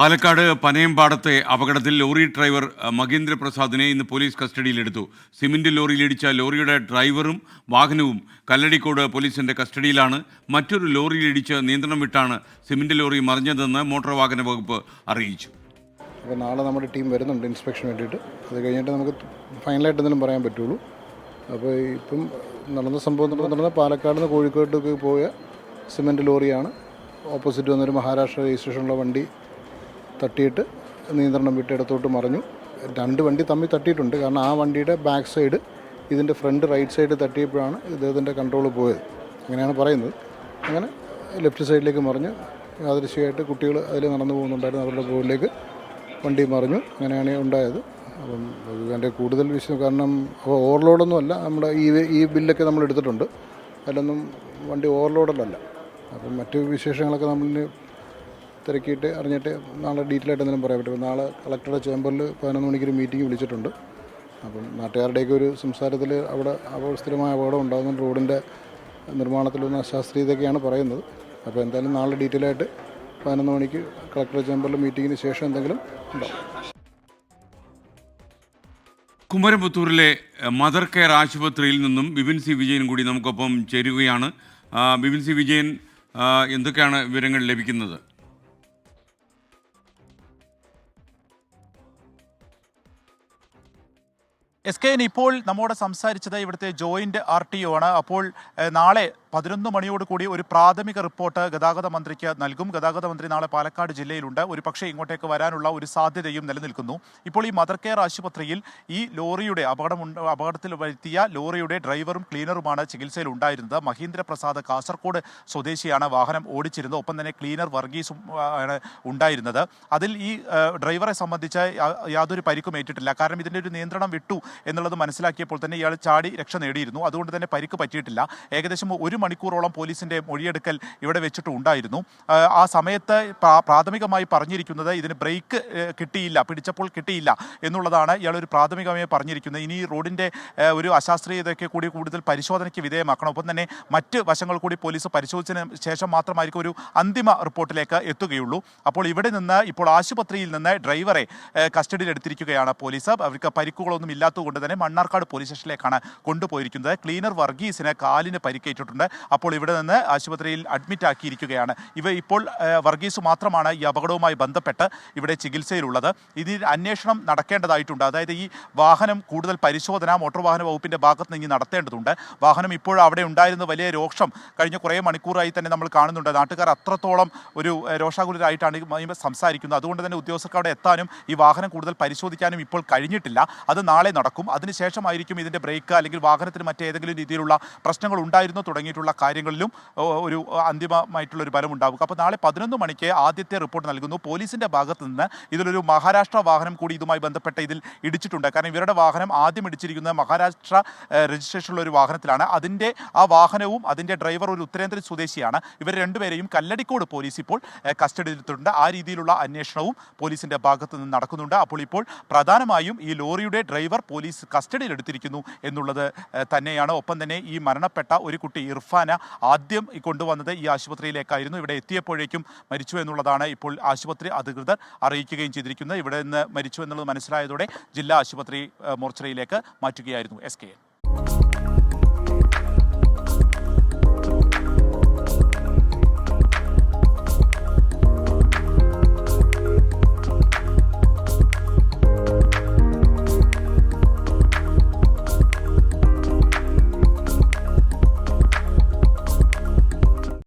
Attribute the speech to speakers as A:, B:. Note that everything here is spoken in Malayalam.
A: പാലക്കാട് പനയമ്പാടത്തെ അപകടത്തിൽ ലോറി ഡ്രൈവർ മഹേന്ദ്രപ്രസാദിനെ മഹേന്ദ്ര പ്രസാദിനെ ഇന്ന് പോലീസ് കസ്റ്റഡിയിലെടുത്തു. സിമന്റ് ലോറിയിലിടിച്ച ലോറിയുടെ ഡ്രൈവറും വാഹനവും കല്ലടിക്കോട് പോലീസിന്റെ കസ്റ്റഡിയിലാണ്. മറ്റൊരു ലോറിയിലിടിച്ച് നിയന്ത്രണം വിട്ടാണ് സിമന്റ് ലോറി മറിഞ്ഞതെന്ന് മോട്ടോർ വാഹന വകുപ്പ് അറിയിച്ചു.
B: അപ്പോൾ നാളെ നമ്മുടെ ടീം വരുന്നുണ്ട് ഇൻസ്പെക്ഷൻ വേണ്ടിയിട്ട്. അത് കഴിഞ്ഞിട്ട് നമുക്ക് ഫൈനലായിട്ട് എന്തെങ്കിലും പറയാൻ പറ്റുള്ളൂ. അപ്പോൾ ഇപ്പം നടന്ന സംഭവം നടന്ന പാലക്കാട് നിന്ന് കോഴിക്കോട്ടേക്ക് പോയ സിമന്റ് ലോറിയാണ്. ഓപ്പോസിറ്റ് വന്നൊരു മഹാരാഷ്ട്ര രജിസ്ട്രേഷനുള്ള വണ്ടി തട്ടിയിട്ട് നിയന്ത്രണം വിട്ട് ഇടത്തോട്ട് മറിഞ്ഞു. രണ്ട് വണ്ടി തമ്മിൽ തട്ടിയിട്ടുണ്ട്. കാരണം ആ വണ്ടിയുടെ ബാക്ക് സൈഡ് ഇതിന്റെ ഫ്രണ്ട് റൈറ്റ് സൈഡ് തട്ടിയപ്പോഴാണ് ഇദ്ദേഹത്തിന്റെ കൺട്രോൾ പോയത്. അങ്ങനെയാണ് പറയുന്നത്. അങ്ങനെ ലെഫ്റ്റ് സൈഡിലേക്ക് മറിഞ്ഞ് യാദൃശ്യമായിട്ട് കുട്ടികൾ അതിൽ നടന്നു പോകുന്നുണ്ടായിരുന്നു. അവരുടെ മുകളിലേക്ക് വണ്ടി മറിഞ്ഞു. അങ്ങനെയാണ് ഉണ്ടായത്. അപ്പം അതിന്റെ കൂടുതൽ വിഷയം കാരണം അപ്പോൾ ഓവർലോഡൊന്നും അല്ല. നമ്മുടെ ഈ ഈ ബില്ലൊക്കെ നമ്മൾ എടുത്തിട്ടുണ്ട്. അതിലൊന്നും വണ്ടി ഓവർലോഡല്ല അപ്പം മറ്റു വിശേഷങ്ങളൊക്കെ നമ്മൾ തിരക്കിയിട്ട് അറിഞ്ഞിട്ട് നാളെ ഡീറ്റെയിൽ ആയിട്ട് എന്തെങ്കിലും പറയാൻ പറ്റും നാളെ കളക്ടറുടെ ചേംബറിൽ പതിനൊന്ന് മണിക്കൊരു മീറ്റിംഗ് വിളിച്ചിട്ടുണ്ട്. അപ്പം നാട്ടുകാരുടെയൊക്കെ ഒരു സംസാരത്തിൽ അവിടെ അപകട സ്ഥിരമായ അപകടം ഉണ്ടാകുന്ന റോഡിന്റെ നിർമ്മാണത്തിലൊന്ന് അശാസ്ത്രീയതയൊക്കെയാണ് പറയുന്നത്. അപ്പോൾ എന്തായാലും നാളെ ഡീറ്റെയിൽ ആയിട്ട് പതിനൊന്ന് മണിക്ക് കളക്ടറുടെ ചേമ്പറിൽ മീറ്റിങ്ങിന് ശേഷം എന്തെങ്കിലും ഉണ്ടാവും.
A: കുമരപുത്തൂരിലെ മദർ കെയർ ആശുപത്രിയിൽ നിന്നും ബിപിൻ സി വിജയൻ കൂടി നമുക്കൊപ്പം ചേരുകയാണ്. ബിപിൻ സി വിജയൻ എന്തൊക്കെയാണ് വിവരങ്ങൾ ലഭിക്കുന്നത്?
C: എസ് കെ ഇപ്പോൾ നമ്മോട് സംസാരിച്ചത് ഇവിടുത്തെ ജോയിന്റ് ആർ ടി ഒ ആണ്. അപ്പോൾ നാളെ പതിനൊന്ന് മണിയോട് കൂടി ഒരു പ്രാഥമിക റിപ്പോർട്ട് ഗതാഗത മന്ത്രിക്ക് നൽകും. ഗതാഗത മന്ത്രി നാളെ പാലക്കാട് ജില്ലയിലുണ്ട്. ഒരു പക്ഷേ ഇങ്ങോട്ടേക്ക് വരാനുള്ള ഒരു സാധ്യതയും നിലനിൽക്കുന്നു. ഇപ്പോൾ ഈ മദർ കെയർ ആശുപത്രിയിൽ ഈ ലോറിയുടെ അപകടം അപകടത്തിൽ വരുത്തിയ ലോറിയുടെ ഡ്രൈവറും ക്ലീനറുമാണ് ചികിത്സയിൽ ഉണ്ടായിരുന്നത്. മഹീന്ദ്ര പ്രസാദ് കാസർഗോഡ് സ്വദേശിയാണ് വാഹനം ഓടിച്ചിരുന്നത്. ഒപ്പം തന്നെ ക്ലീനർ വർഗീസും ആണ് ഉണ്ടായിരുന്നത്. അതിൽ ഈ ഡ്രൈവറെ സംബന്ധിച്ച് യാതൊരു പരിക്കും ഏറ്റിട്ടില്ല. കാരണം ഇതിന്റെ ഒരു നിയന്ത്രണം വിട്ടു. എന്നുള്ളത് മനസ്സിലാക്കിയപ്പോൾ തന്നെ ഇയാൾ ചാടി രക്ഷ നേടിയിരുന്നു. അതുകൊണ്ട് തന്നെ പരിക്ക് പറ്റിയിട്ടില്ല. ഏകദേശം ഒരു മണിക്കൂറോളം പോലീസിന്റെ മൊഴിയെടുക്കൽ ഇവിടെ വെച്ചിട്ട് ഉണ്ടായിരുന്നു. ആ, സമയത്ത് പ്രാഥമികമായി പറഞ്ഞിരിക്കുന്നത് ഇതിന് ബ്രേക്ക് കിട്ടിയില്ല പിടിച്ചപ്പോൾ കിട്ടിയില്ല എന്നുള്ളതാണ് ഇയാൾ ഒരു പ്രാഥമികമായി പറഞ്ഞിരിക്കുന്നത്. ഇനി റോഡിന്റെ ഒരു അശാസ്ത്രീയതയൊക്കെ കൂടി കൂടുതൽ പരിശോധനയ്ക്ക് വിധേയമാക്കണം. ഒപ്പം തന്നെ മറ്റ് വശങ്ങൾ കൂടി പോലീസ് പരിശോധിച്ചതിന് ശേഷം മാത്രമായിരിക്കും ഒരു അന്തിമ റിപ്പോർട്ടിലേക്ക് എത്തുകയുള്ളൂ. അപ്പോൾ ഇവിടെ നിന്ന് ഇപ്പോൾ ആശുപത്രിയിൽ നിന്ന് ഡ്രൈവറെ കസ്റ്റഡിയിലെടുത്തിരിക്കുകയാണ് പോലീസ്. അവർക്ക് പരിക്കുകളൊന്നും ഇല്ലാത്തതുകൊണ്ട് തന്നെ മണ്ണാർക്കാട് പോലീസ് സ്റ്റേഷനിലേക്കാണ് കൊണ്ടുപോയിരിക്കുന്നത്. ക്ലീനർ വർഗീസിന് കാലിന് പരിക്കേറ്റിട്ടുണ്ട്. അപ്പോൾ ഇവിടെ നിന്ന് ആശുപത്രിയിൽ അഡ്മിറ്റ് ആക്കിയിരിക്കുകയാണ്. ഇവ ഇപ്പോൾ വർഗീസ് മാത്രമാണ് ഈ അപകടവുമായി ബന്ധപ്പെട്ട് ഇവിടെ ചികിത്സയിലുള്ളത്. ഇതിൽ അന്വേഷണം നടക്കേണ്ടതായിട്ടുണ്ട്. അതായത് ഈ വാഹനം കൂടുതൽ പരിശോധന മോട്ടോർ വാഹന വകുപ്പിന്റെ ഭാഗത്ത് നിന്ന് നടത്തേണ്ടതുണ്ട്. വാഹനം ഇപ്പോൾ അവിടെ ഉണ്ടായിരുന്ന വലിയ രോഷം കഴിഞ്ഞ കുറേ മണിക്കൂറായി തന്നെ നമ്മൾ കാണുന്നുണ്ട്. നാട്ടുകാർ അത്രത്തോളം ഒരു രോഷാകുലരായിട്ടാണ് സംസാരിക്കുന്നത്. അതുകൊണ്ട് തന്നെ ഉദ്യോഗസ്ഥർക്ക് അവിടെ എത്താനും ഈ വാഹനം കൂടുതൽ പരിശോധിക്കാനും ഇപ്പോൾ കഴിഞ്ഞിട്ടില്ല. അത് നാളെ നടക്കും. അതിനുശേഷമായിരിക്കും ഇതിന്റെ ബ്രേക്ക് അല്ലെങ്കിൽ വാഹനത്തിന് മറ്റേതെങ്കിലും രീതിയിലുള്ള പ്രശ്നങ്ങൾ ഉണ്ടായിരുന്നോ തുടങ്ങിയിട്ടുള്ള കാര്യങ്ങളിലും ഒരു അന്തിമമായിട്ടുള്ള ഒരു ഫലം ഉണ്ടാവുക. അപ്പോൾ നാളെ പതിനൊന്ന് മണിക്ക് ആദ്യത്തെ റിപ്പോർട്ട് നൽകുന്നു. പോലീസിന്റെ ഭാഗത്ത് നിന്ന് ഇതിലൊരു മഹാരാഷ്ട്ര വാഹനം കൂടി ഇതുമായി ബന്ധപ്പെട്ട ഇതിൽ ഇടിച്ചിട്ടുണ്ട്. കാരണം ഇവരുടെ വാഹനം ആദ്യം ഇടിച്ചിരിക്കുന്നത് മഹാരാഷ്ട്ര രജിസ്ട്രേഷനുള്ള ഒരു വാഹനത്തിലാണ്. അതിന്റെ ആ വാഹനവും അതിന്റെ ഡ്രൈവർ ഒരു ഉത്തരേന്ത്യൻ സ്വദേശിയാണ്. ഇവർ രണ്ടുപേരെയും കല്ലടിക്കോട് പോലീസ് ഇപ്പോൾ കസ്റ്റഡിയിലെടുത്തിട്ടുണ്ട്. ആ രീതിയിലുള്ള അന്വേഷണവും പോലീസിന്റെ ഭാഗത്ത് നിന്ന് നടക്കുന്നുണ്ട്. അപ്പോൾ ഇപ്പോൾ പ്രധാനമായും ഈ ലോറിയുടെ ഡ്രൈവർ പോലീസ് കസ്റ്റഡിയിലെടുത്തിരിക്കുന്നു എന്നുള്ളത് തന്നെയാണ്. ഒപ്പം തന്നെ ഈ മരണപ്പെട്ട ഒരു കുട്ടി ഇർഫാന ആദ്യം കൊണ്ടുവന്നത് ഈ ആശുപത്രിയിലേക്കായിരുന്നു. ഇവിടെ എത്തിയപ്പോഴേക്കും മരിച്ചു എന്നുള്ളതാണ് ഇപ്പോൾ ആശുപത്രി അധികൃതർ അറിയിക്കുകയും ചെയ്തിരിക്കുന്നത്. ഇവിടെ നിന്ന് മരിച്ചു എന്നുള്ളത് മനസ്സിലായതോടെ ജില്ലാ ആശുപത്രി മോർച്ചറിയിലേക്ക് മാറ്റുകയായിരുന്നു എസ് കെ